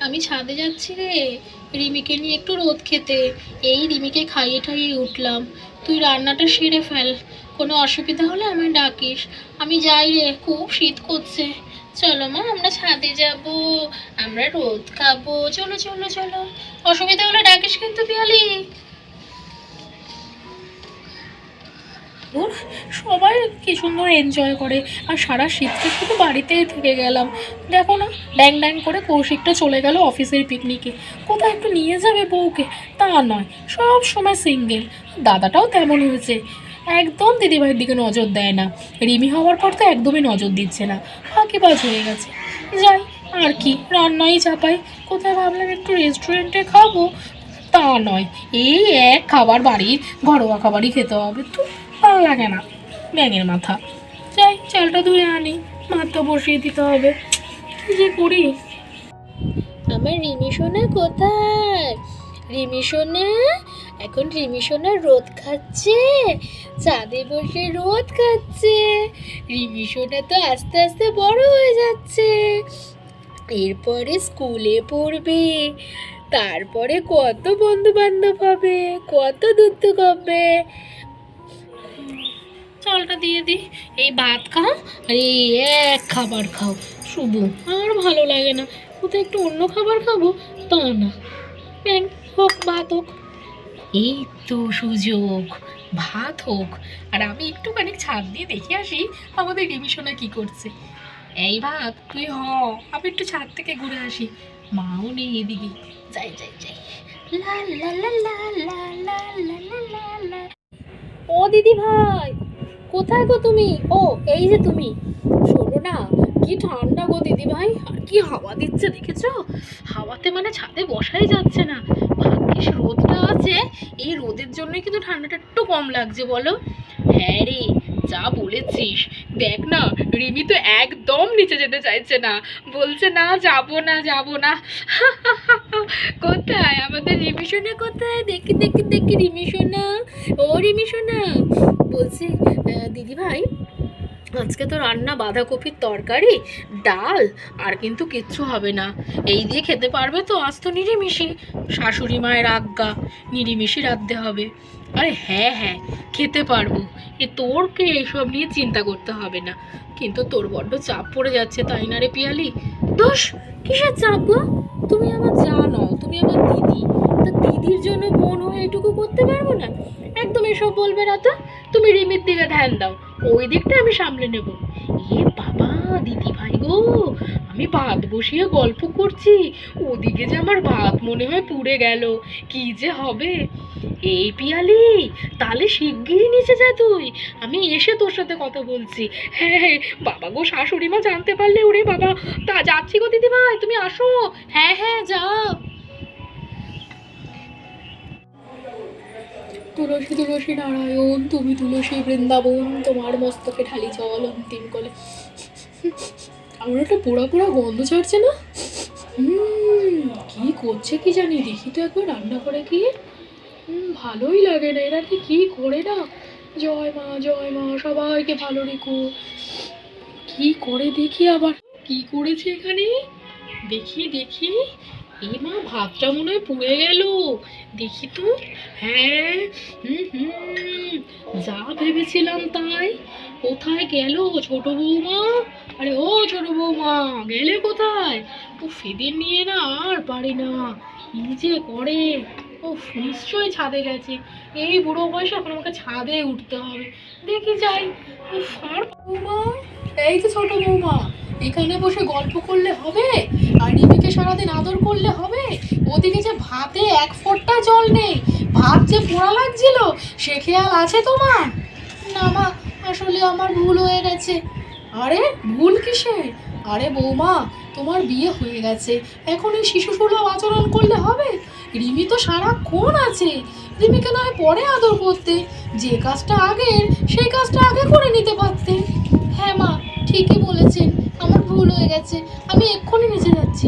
আমি ছাদে যাচ্ছি রে। রিমিকে নিয়ে একটু রোদ খেতে। এই রিমিকে খাইয়ে ঠাইয়ে উঠলাম। তুই রান্নাটা সেরে ফেল। কোনো অসুবিধা হলে আমায় ডাকিস। আমি যাই রে, খুব শীত করছে। চলো মা, আমরা ছাদে যাব। আমরা রোদ খাব। চলো চলো চলো। অসুবিধা হলে ডাকিস কিন্তু পিয়ালি। উফ, সবাই কি সুন্দর এনজয় করে। আর সারা শীতকে শুধু বাড়িতেই থেকে গেলাম। দেখো না ড্যাং ড্যাং করে কৌশিকটা চলে গেল অফিসের পিকনিকে কোথাও একটু নিয়ে যাবে বউকে? তা নয় সব সময় সিঙ্গেল দাদাটাও তেমন হয়েছে। একদম দিদিভাইয়ের দিকে নজর দেয় না। রিমি হওয়ার পর তো একদমই নজর দিচ্ছে না। ফাঁকি ফাঁকিবাজ হয়ে গেছে। যাই আর কি রান্নাই চাপাই। কোথায় ভাবলাম একটু রেস্টুরেন্টে খাব? তা নয় এই এক খাবার বাড়ির ঘরোয়া খাবারই খেতে হবে। তো ভালো লাগে না। ব্যাঙের মাথা। যাই, চালটা ধুয়ে আনি। ভাতটা বসিয়ে দিতে হবে। যে করি? আমার রিমি সোনা কোথায়? রিমি সোনা, এখন রিমি সোনা রোদ খাচ্ছে। চাঁদে বসে রোদ খাচ্ছে। রিমি সোনা তো আস্তে আস্তে বড় হয়ে যাচ্ছে। এরপরে স্কুলে পড়বে। তারপরে কত বন্ধু বান্ধব হবে, কত দুধ হবে চালটা দিয়ে দিই। এই ভাত খাও আর এই এক খাবার খাও। শুভ। আর ভালো লাগে না। কোথাও একটু অন্য খাবার খাব? তা না। ব্যাং, হোক, ভাত হোক। এই তো সুযোগ। ভাত হোক। আর আমি একটুখানি ছাদ দিয়ে দেখে আসি আমাদের রিমিশনা কি করছে। এই ভাত, তুই হ। আমি একটু ছাদ থেকে ঘুরে আসি। মাও নেই এদিকে। যাই যাই যাই। লা লা লা লা লা লা লা লা ও দিদি ভাই কোথায় গো তুমি? ও, এই যে তুমি। শোনো না, কি ঠান্ডা গো দিদি ভাই, আর কি হাওয়া দিচ্ছে দেখেছ? হাওয়াতে মানে ছাদে বসাই যাচ্ছে না। ভাগ্যিস রোদটা আছে, এই রোদের জন্যই কিন্তু ঠান্ডাটা একটু কম লাগছে বলো। হ্যাঁ রে যা বলেছিস। দেখ না, রিমি তো একদম নিচে যেতে চাইছে না। বলছে, না, যাব না যাব না। কোথায়? আমাদের রিমি সোনা কোথায়? দেখি দেখি দেখি, রিমি সোনা। ও রিমি সোনা। বলছি দিদি ভাই আজকে তো রান্না বাঁধাকপির তরকারি, ডাল, আর কিন্তু কিচ্ছু হবে না। এই দিয়ে খেতে পারবে তো আজ তো নিরিমিষি। শাশুড়ি মায়ের আজ্ঞা, নিরিমিষি রাঁধতে হবে। আরে হ্যাঁ হ্যাঁ খেতে পারব। এ তোরকে এইসব নিয়ে চিন্তা করতে হবে না। কিন্তু তোর বড্ড চাপ পড়ে যাচ্ছে, তাই না রে পিয়ালি? দোষ, কিসের চাপ গো? তুমি আমার জানো, তুমি আমার দিদি। তা দিদির জন্য বোন হয়ে এটুকু করতে পারব না? একদম এসব বলবে না তো। তুমি রিমির দিকে ধ্যান দাও। ওই দিকটা আমি সামলে নেব। এ বাবা, দিদি ভাই গো, আমি ভাত বসিয়ে গল্প করছি। ওদিকে যে আমার ভাত মনে হয় পুড়ে গেল। কি যে হবে? এই পিয়ালি তাহলে শিগগিরই নিচে যা তুই। আমি এসে তোর সাথে কথা বলছি। হ্যাঁ হ্যাঁ বাবা গো, শাশুড়ি মা জানতে পারলে ওরে বাবা। তা যাচ্ছি গো দিদি ভাই, তুমি আসো। হ্যাঁ হ্যাঁ যাও। তুলসী তুলসী নারায়ণ, তুমি তুলসী বৃন্দাবন, তোমার মস্তকে ঢালি জল অন্তিম কলে। আমার একটা পোড়া পোড়া গন্ধ ছাড়ছে না? কি করছে কি জানি, দেখি তো একবার রান্না করে গিয়ে। ভালোই লাগে না, এরা কি কি করে না? জয় মা জয় মা, সবাইকে ভালো রেখো। কি করে দেখি আবার? কি করেছে এখানে? দেখি দেখি। এই মা ভাতটা মনে হয় পুড়ে গেল। দেখি তো। হ্যাঁ হুম হুম। যা ভেবেছিলাম তাই। কোথায় গেল ছোট বৌমা? আরে ও ছোট বৌমা, গেলে কোথায়? ও ফেদের নিয়ে না আর পারি না। কি যে করে? ও নিশ্চয়ই ছাদে গেছে। এই বুড়ো বয়সে এখন আমাকে ছাদে উঠতে হবে। দেখি যাই। ও আর বৌমা, এই তো ছোট বৌমা, এখানে বসে গল্প করলে হবে? আর রিমিকে সারাদিন আদর করলে হবে? ওদিকে যে ভাতে এক ফোঁটা জল নেই, ভাত যে পোড়া লাগছিল, সে খেয়াল আছে তোমার? না মা, আসলে আমার ভুল হয়ে গেছে। আরে, ভুল কিসের? আরে বৌমা, তোমার বিয়ে হয়ে গেছে। এখন এই শিশু সুলভ আচরণ করলে হবে? রিমি তো সারাক্ষণ আছে। রিমিকে না হয় পরে আদর করতে, যে কাজটা আগের, সেই কাজটা আগে করে নিতে পারতে। হ্যাঁ মা, ঠিকই বলেছেন, আমার ভুল হয়ে গেছে। আমি এক্ষুনি নিচে যাচ্ছি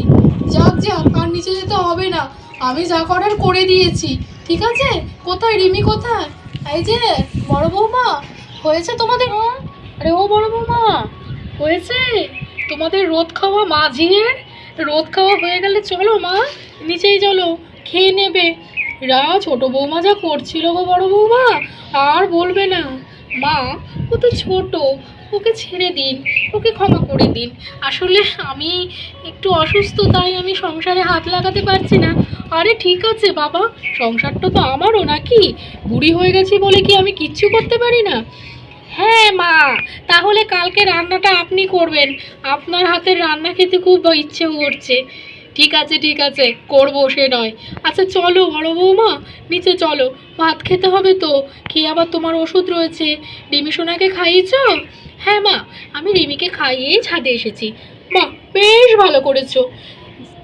যাক যাক আর নিচে যেতে হবে না। আমি যা করার করে দিয়েছি। ঠিক আছে? কোথায় রিমি, কোথায়? এই যে, বড় বৌমা, হয়েছে তোমাদের আরে ও বড় বৌমা, হয়েছে? তোমাদের রোদ খাওয়া মাঝির? রোদ খাওয়া হয়ে গেলে চলো মা, নিচেই চলো, খেয়ে নেবে। রা, ছোট বৌমা যা করছিল গো বড় বৌমা, আর বলবে না। মা, ও তো ছোটো, ওকে ছেড়ে দিন, ওকে ক্ষমা করে দিন। আসলে আমি একটু অসুস্থ, তাই আমি সংসারে হাত লাগাতে পারছি না। আরে ঠিক আছে বাবা, সংসারটা তো আমারও নাকি? বুড়ি হয়ে গেছি বলে কি আমি কিচ্ছু করতে পারি না? হ্যাঁ মা, তাহলে কালকে রান্নাটা আপনি করবেন। আপনার হাতের রান্না খেতে খুব ইচ্ছে করছে। ঠিক আছে ঠিক আছে, করব সে নয়। আচ্ছা চলো বড় বৌমা, নিচে চলো। ভাত খেতে হবে তো। কি আবার তোমার ওষুধ রয়েছে? রিমি সোনাকে খাইয়েছ? হ্যাঁ মা, আমি রিমিকে খাইয়েই ছাদে এসেছি। মা, বেশ ভালো করেছ।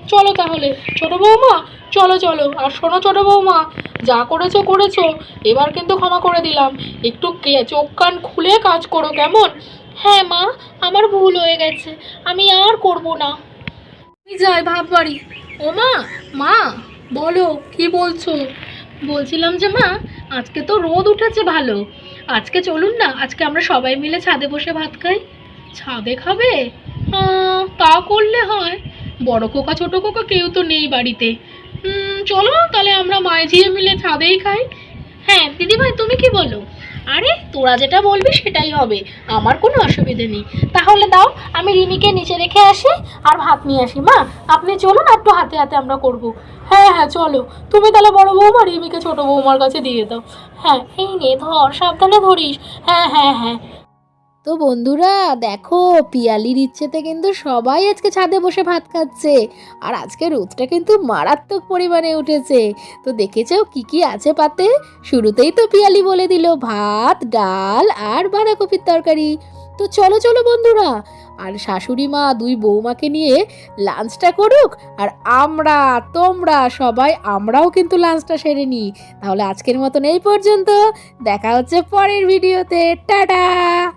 চলো তাহলে। ছোট বৌমা, চলো চলো। আর শোনো ছোট বৌমা, যা করেছ করেছ। এবার কিন্তু ক্ষমা করে দিলাম। একটু চোখ, কান খুলে কাজ করো কেমন? হ্যাঁ মা, আমার ভুল হয়ে গেছে। আমি আর করব না। ভাব বাড়ি ও মা মা, বলো, কি বলছো? বলছিলাম যে, মা, আজকে তো রোদ উঠেছে ভালো। আজকে চলুন না, আজকে আমরা সবাই মিলে ছাদে বসে ভাত খাই। ছাদে খাবে? তা করলে হয়। বড় কোকা ছোট কোকা কেউ তো নেই বাড়িতে। চলো, তাহলে আমরা মায়ে ঝিয়ে মিলে ছাদেই খাই। হ্যাঁ দিদিভাই, তুমি কি বলো? আরে, তোরা যেটা বলবি সেটাই হবে। আমার কোনো অসুবিধে নেই। তাহলে দাও, আমি রিমিকে নিচে রেখে আসি আর ভাত নিয়ে আসি, মা। আপনি চলুন, একটু হাতে হাতে আমরা করব। হ্যাঁ হ্যাঁ চলো। তুমি তাহলে বড় বৌমা, রিমিকে ছোট বৌমার কাছে দিয়ে দাও। হ্যাঁ এই নে, ধর, সাবধানে ধরিস। হ্যাঁ হ্যাঁ হ্যাঁ। তো বন্ধুরা, দেখো, পিয়ালির ইচ্ছেতে কিন্তু সবাই আজকে ছাদে বসে ভাত খাচ্ছে। আর আজকে রোদটা কিন্তু মারাত্মক পরিমাণে উঠেছে। তো দেখেছ কি কি আছে পাতে? শুরুতেই তো পিয়ালি বলে দিল ভাত, ডাল আর বাঁধাকপির তরকারি। তো চলো চলো বন্ধুরা, আর শাশুড়ি মা দুই বৌমাকে নিয়ে লাঞ্চটা করুক, আর আমরা, তোমরা সবাই, আমরাও কিন্তু লাঞ্চটা সেরে নিই। তাহলে আজকের মতন এই পর্যন্ত, দেখা হচ্ছে পরের ভিডিওতে। টাটা!